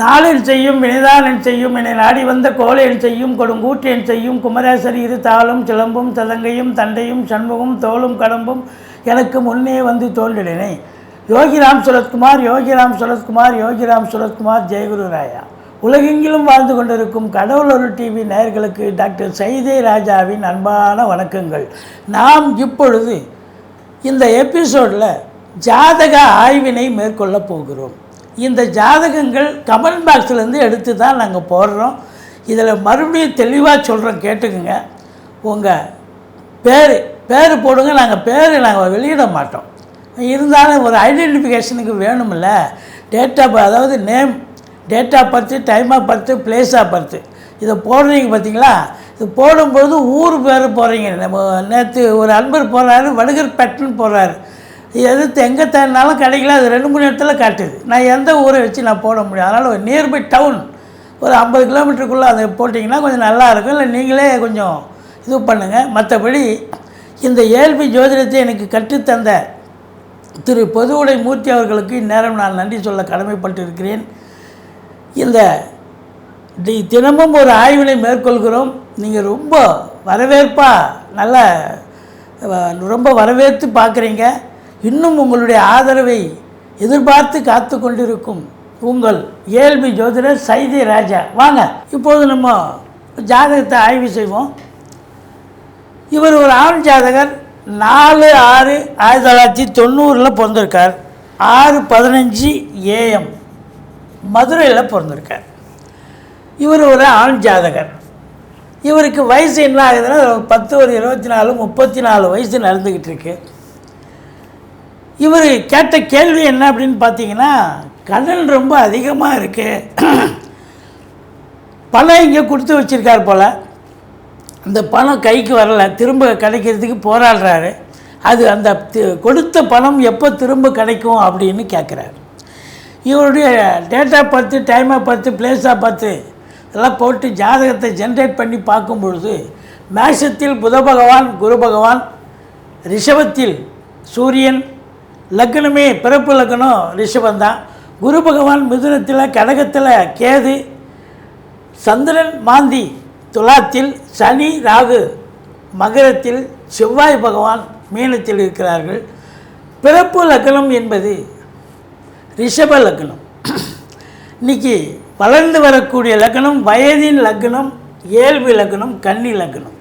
நாளில் செய்யும் வினைதானன் செய்யும் என்னை நாடி வந்த கோலையன் செய்யும் கொடுங்கூற்றியன் செய்யும் குமரேசர் இரு தாளும் சிலம்பும் சதங்கையும் தண்டையும் சண்முகம் தோளும் கடம்பும் எனக்கு முன்னே வந்து தோன்றினேன். யோகிராம் சுரத்குமார் யோகிராம் சுரத்குமார் யோகிராம் சுரத்குமார் ஜெயகுரு ராயா. உலகெங்கிலும் வாழ்ந்து கொண்டிருக்கும் கடவுள் ஒரு டிவி நேயர்களுக்கு டாக்டர் சைதே ராஜாவின் அன்பான வணக்கங்கள். நாம் இப்பொழுது இந்த எபிசோடில் ஜாதக ஆய்வினை மேற்கொள்ளப் போகிறோம். இந்த ஜாதகங்கள் கமெண்ட் பாக்ஸ்லேருந்து எடுத்து தான் நாங்கள் போடுறோம். இதில் மறுபடியும் தெளிவாக சொல்கிறோம் கேட்டுக்குங்க. உங்கள் பேர் பேர் போடுங்க நாங்கள் பேர் நாங்கள் வெளியிட மாட்டோம். இருந்தாலும் ஒரு ஐடென்டிஃபிகேஷனுக்கு வேணுமில்ல டேட் ஆஃப் அதாவது name date of birth time of birth place of birth இதை போடுறீங்க பார்த்தீங்களா இது போடும்போது ஊர் பேர் போகிறீங்க நம்ம நேற்று ஒரு அன்பர் போகிறாரு வடுகர் பெட்டுன்னு போகிறாரு எது எங்கே தேடினாலும் கிடைக்கல அது ரெண்டு மூணு இடத்துல காட்டுது. நான் எந்த ஊரை வச்சு நான் போட முடியும்? அதனால் ஒரு நியர்பை டவுன் ஒரு ஐம்பது கிலோமீட்டருக்குள்ளே அதை போட்டிங்கன்னா கொஞ்சம் நல்லா இருக்கும். இல்லை நீங்களே கொஞ்சம் இது பண்ணுங்கள் மற்றபடி இந்த ஏழ்மை ஜோதிடத்தை எனக்கு கற்றுத்தந்த திரு பொதுவுடை மூர்த்தி அவர்களுக்கு இந்நேரம் நான் நன்றி சொல்ல கடமைப்பட்டு இருக்கிறேன் இந்த தி- தினமும் ஒரு ஆய்வினை மேற்கொள்கிறோம். நீங்கள் ரொம்ப வரவேற்பாக நல்ல ரொம்ப வரவேற்று பார்க்குறீங்க. இன்னும் உங்களுடைய ஆதரவை எதிர்பார்த்து காத்து கொண்டிருக்கும் உங்கள் ஏழ்பி ஜோதிடர் சைதி ராஜா. வாங்க இப்போது நம்ம ஜாதகத்தை ஆய்வு செய்வோம். இவர் ஒரு ஆண் ஜாதகர். நாலு ஆறு ஆயிரத்தி தொள்ளாயிரத்தி தொண்ணூறில் பிறந்திருக்கார். ஆறு பதினஞ்சு ஏஎம் மதுரையில் பிறந்திருக்கார். இவர் ஒரு ஆண் ஜாதகர். இவருக்கு வயசு என்ன ஆகுதுன்னா ஒரு பத்து ஒரு இருபத்தி நாலு முப்பத்தி நாலு வயசு நடந்துக்கிட்டு இருக்குது இவர் கேட்ட கேள்வி என்ன அப்படின்னு பார்த்தீங்கன்னா கடன் ரொம்ப அதிகமாக இருக்குது பணம் இங்கே கொடுத்து வச்சுருக்கார் போல். அந்த பணம் கைக்கு வரல. திரும்ப கிடைக்கிறதுக்கு போராடுறாரு. அது அந்த கொடுத்த பணம் எப்போ திரும்ப கிடைக்கும் அப்படின்னு கேட்குறாரு இவருடைய டேட்டா பார்த்து டைமை பார்த்து பிளேஸாக பார்த்து இதெல்லாம் போட்டு ஜாதகத்தை ஜென்ரேட் பண்ணி பார்க்கும் பொழுது மேஷத்தில் புத பகவான் குரு பகவான் ரிஷபத்தில் சூரியன் லக்னமே பிறப்பு லக்னம் ரிஷபந்தான் குரு பகவான் மிதுனத்தில் கடகத்தில் கேது சந்திரன் மாந்தி துலாத்தில் சனி ராகு மகரத்தில் செவ்வாய் பகவான் மீனத்தில் இருக்கிறார்கள். பிறப்பு லக்னம் என்பது ரிஷப லக்னம். இன்னைக்கு வளர்ந்து வரக்கூடிய லக்னம் வயதின் லக்னம் ஏழ்வி லக்னம் கன்னி லக்னம்.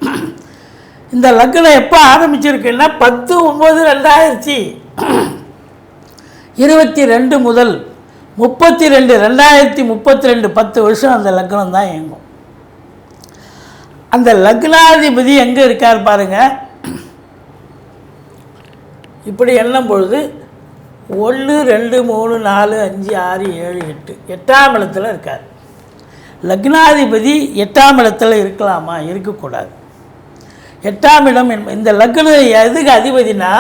இந்த லக்னம் எப்போ ஆரம்பிச்சிருக்குன்னா பத்து ஒம்பது ரெண்டாயிரத்தி இருபத்தி ரெண்டு முதல் முப்பத்தி ரெண்டு ரெண்டாயிரத்தி முப்பத்தி ரெண்டு பத்து வருஷம் அந்த லக்னம் தான் இயங்கும். அந்த லக்னாதிபதி எங்கே இருக்கார் பாருங்க. இப்படி எண்ணும் பொழுது ஒன்று ரெண்டு மூணு நாலு அஞ்சு ஆறு ஏழு எட்டு எட்டாம் இடத்துல இருக்கார். லக்னாதிபதி எட்டாம் இடத்துல இருக்கலாமா? இருக்கக்கூடாது. எட்டாம் இடம் இந்த லக்னம் எதுக்கு அதிபதினா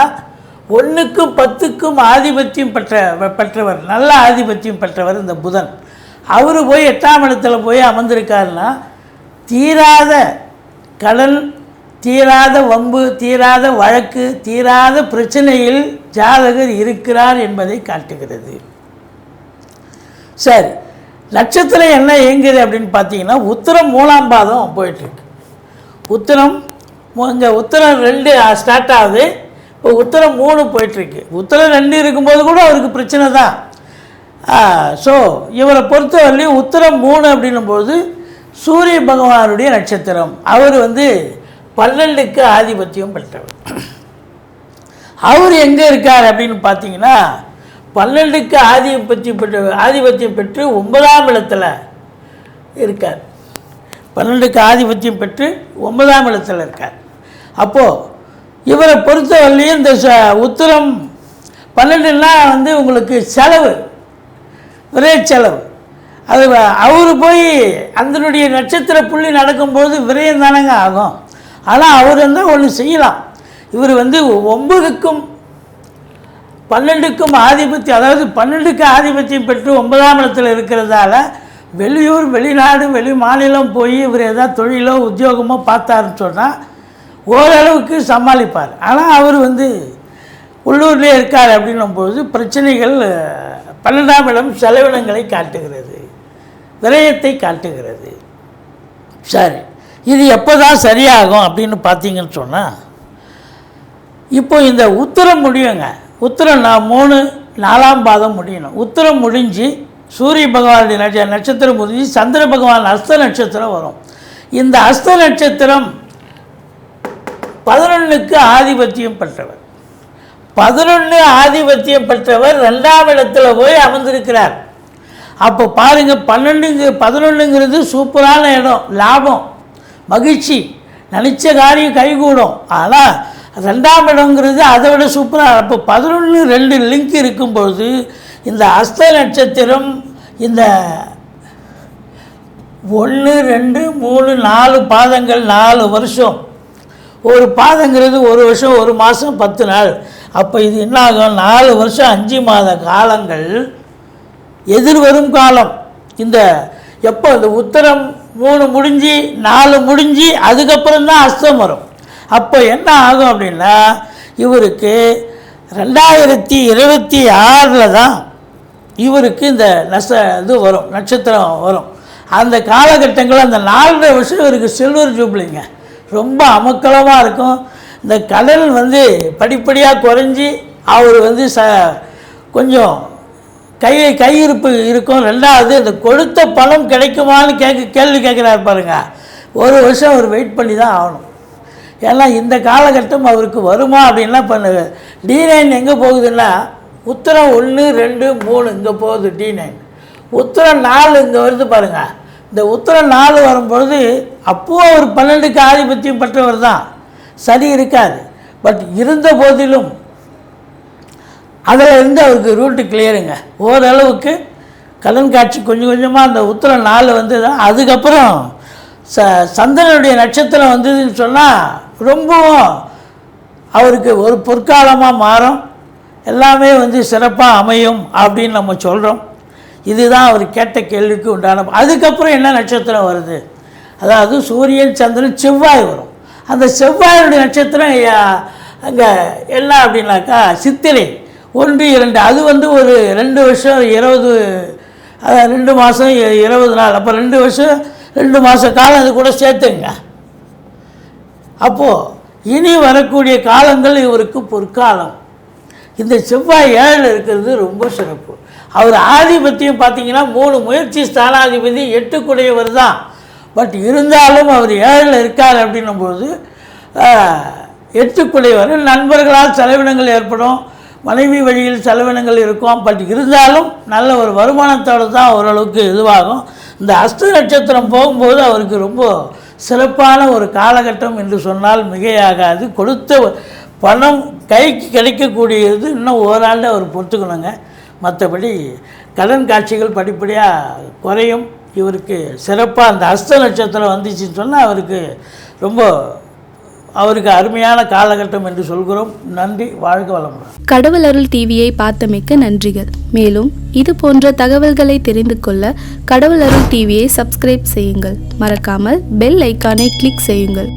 ஒன்றுக்கும் பத்துக்கும் ஆதிபத்தியம் பெற்ற பெற்றவர் நல்ல ஆதிபத்தியம் பெற்றவர் இந்த புதன். அவர் போய் எட்டாம் இடத்துல போய் அமர்ந்திருக்காருன்னா தீராத கடன் தீராத வம்பு தீராத வழக்கு தீராத பிரச்சனையில் ஜாதகர் இருக்கிறார் என்பதை காட்டுகிறது. சரி நட்சத்திரம் என்ன இயங்குது அப்படின்னு பார்த்தீங்கன்னா உத்தரம் மூணாம் பாதம் போயிட்டுருக்கு உத்தரம் இங்கே உத்தரம் ரெண்டு ஸ்டார்ட் ஆகுது. இப்போ உத்தரம் மூணு போயிட்டுருக்கு. உத்தரம் ரெண்டு இருக்கும்போது கூட அவருக்கு பிரச்சனை தான். ஸோ இவரை பொறுத்தவரையிலையும் உத்தரம் மூணு அப்படின்னும்போது சூரிய பகவானுடைய நட்சத்திரம். அவர் வந்து பன்னெண்டுக்கு ஆதிபத்தியம் பெற்றவர். அவர் எங்கே இருக்கார் அப்படின்னு பார்த்தீங்கன்னா பன்னெண்டுக்கு ஆதிபத்தியம் பெற்ற ஆதிபத்தியம் பெற்று ஒன்பதாம் இடத்துல இருக்கார். பன்னெண்டுக்கு ஆதிபத்தியம் பெற்று ஒன்பதாம் இடத்துல இருக்கார். அப்போது இவரை பொறுத்தவரையிலையும் இந்த ச- உத்தரம் பன்னெண்டுனா வந்து உங்களுக்கு செலவு. விரை செலவு. அது அவர் போய் அதனுடைய நட்சத்திர புள்ளி நடக்கும்போது விரயம் தானங்க ஆகும். ஆனால் அவர் வந்து ஒன்று செய்யலாம். இவர் வந்து ஒன்பதுக்கும் பன்னெண்டுக்கும் ஆதிபத்தியம் அதாவது பன்னெண்டுக்கு ஆதிபத்தியம் பெற்று ஒன்பதாம் இடத்தில் இருக்கிறதால வெளியூர் வெளிநாடு வெளி மாநிலம் போய் இவர் ஏதாவது தொழிலோ உத்தியோகமோ பார்த்தாருன்னு சொன்னால் ஓரளவுக்கு சமாளிப்பார். ஆனால் அவர் வந்து உள்ளூர்லேயே இருக்கார் அப்படின்னும்போது பிரச்சனைகள் பன்னெண்டாம் இடம் செலவினங்களை காட்டுகிறது. விரயத்தை காட்டுகிறது. சரி. இது எப்போ தான் சரியாகும் அப்படின்னு பார்த்தீங்கன்னு சொன்னால் இப்போ இந்த உத்தரம் முடியுங்க. உத்தரம் நான் மூணு நாலாம் பாதம் முடியணும். உத்தரம் முடிஞ்சு சூரிய பகவானுடைய நட்ச நட்சத்திரம் முடிஞ்சு சந்திர பகவான் அஸ்த நட்சத்திரம் வரும். இந்த அஸ்த நட்சத்திரம் பதினொன்றுக்கு ஆதிபத்தியம் பெற்றவர். பதினொன்று ஆதிபத்தியம் பெற்றவர் ரெண்டாம் இடத்துல போய் அமர்ந்திருக்கிறார். அப்போ பாருங்கள் பன்னெண்டுங்க பதினொன்றுங்கிறது சூப்பரான இடம் லாபம் மகிழ்ச்சி நினச்ச காரியம் கைகூடும். ஆனால் ரெண்டாம் இடங்கிறது அதை விட சூப்பராக அப்போ பதினொன்று ரெண்டு லிங்க் இருக்கும்பொழுது இந்த அஸ்த நட்சத்திரம் இந்த ஒன்று ரெண்டு மூணு நாலு பாதங்கள் நாலு வருஷம் ஒரு பாதங்கிறது ஒரு வருஷம் ஒரு மாதம் பத்து நாள். அப்போ இது என்ன ஆகும் நாலு வருஷம் அஞ்சு மாத காலங்கள் எதிர்வரும் காலம். இந்த எப்போ? இந்த உத்தரம் மூணு முடிஞ்சு நாலு முடிஞ்சு அதுக்கப்புறம் தான் அஸ்தம் வரும். அப்போ என்ன ஆகும் அப்படின்னா இவருக்கு ரெண்டாயிரத்தி இருபத்தி ஆறில் தான் இவருக்கு இந்த நச இது வரும் நட்சத்திரம் வரும். அந்த காலகட்டங்களில் அந்த நாலரை வருஷம் இவருக்கு சில்வர் ஜூப்ளிங்க ரொம்ப அமக்கலமாக இருக்கும். இந்த கடல் வந்து படிப்படியாக குறைஞ்சி அவர் வந்து ச கொஞ்சம் கை கையிருப்பு இருக்கும். ரெண்டாவது இந்த கொடுத்த பணம் கிடைக்குமான்னு கேட்க கேள்வி கேட்குறாரு பாருங்க. ஒரு வருஷம் அவர் வெயிட் பண்ணி தான் ஆகணும். ஏன்னா இந்த காலகட்டம் அவருக்கு வருமா அப்படின்னா பண்ணு டி நைன் எங்கே போகுதுன்னா உத்தரம் ஒன்று ரெண்டு மூணு இங்கே போகுது டி நைன் உத்தரம் நாலு இங்கே வருது பாருங்கள் இந்த உத்தர நாலு வரும்பொழுது அப்போது அவர் பன்னெண்டுக்கு ஆதிபத்தியம் பெற்றவர் தான். சரி இருக்காது. பட் இருந்த போதிலும் அதில் இருந்து அவருக்கு ரூட்டு கிளியருங்க. ஓரளவுக்கு கடன் காட்சி கொஞ்சம் கொஞ்சமாக அந்த உத்தர நாலு வந்து அதுக்கப்புறம் ச சந்திரனுடைய நட்சத்திரம் வந்ததுன்னு சொன்னால் ரொம்பவும் அவருக்கு ஒரு பொற்காலமாக மாறும். எல்லாமே வந்து சிறப்பாக அமையும் அப்படின்னு நம்ம சொல்கிறோம் இதுதான் அவர் கேட்ட கேள்விக்கு உண்டான அதுக்கப்புறம் என்ன நட்சத்திரம் வருது? அதாவது சூரியன் சந்திரன் செவ்வாய் வரும். அந்த செவ்வாயுடைய நட்சத்திரம் அங்கே என்ன அப்படின்னாக்கா சித்திரை. ஒன்று இரண்டு. அது வந்து ஒரு ரெண்டு வருஷம் இருபது ரெண்டு மாதம் இருபது நாள். அப்போ ரெண்டு வருஷம் ரெண்டு மாத காலம் அது கூட சேர்த்துங்க. அப்போது இனி வரக்கூடிய காலங்கள் இவருக்கு பொற்காலம். இந்த செவ்வாய் ஏழு இருக்கிறது ரொம்ப சிறப்பு. அவர் ஆதிபத்தியம் பார்த்தீங்கன்னா மூணு முயற்சி ஸ்தானாதிபதி எட்டுக்குடையவர் தான். பட் இருந்தாலும் அவர் ஏழில் இருக்கார் அப்படின்னும்போது எட்டுக்குடையவர். நண்பர்களால் செலவினங்கள் ஏற்படும் மனைவி வழியில் செலவினங்கள் இருக்கும். பட் இருந்தாலும் நல்ல ஒரு வருமானத்தோடு தான் ஓரளவுக்கு இதுவாகும். இந்த அஸ்து நட்சத்திரம் போகும்போது அவருக்கு ரொம்ப சிறப்பான ஒரு காலகட்டம் என்று சொன்னால் மிகையாகாது. கொடுத்த பணம் கைக்கு கிடைக்கக்கூடியது இன்னும் ஓராண்டு அவர் பொறுத்துக்கணுங்க. மற்றபடி கடன் காட்சிகள் படிப்படியாக குறையும். இவருக்கு சிறப்பாக அந்த அஸ்த நட்சத்திரம் வந்துச்சுன்னு சொன்னால் அவருக்கு ரொம்ப அவருக்கு அருமையான காலகட்டம் என்று சொல்கிறோம். நன்றி வாழ்க வளமுடன். கடவுள் அருள் டிவியை பார்த்தமைக்க நன்றிகள். மேலும் இது போன்ற தகவல்களை தெரிந்து கொள்ள கடவுள் அருள் டிவியை சப்ஸ்கிரைப் செய்யுங்கள். மறக்காமல் பெல் ஐக்கானை கிளிக் செய்யுங்கள்.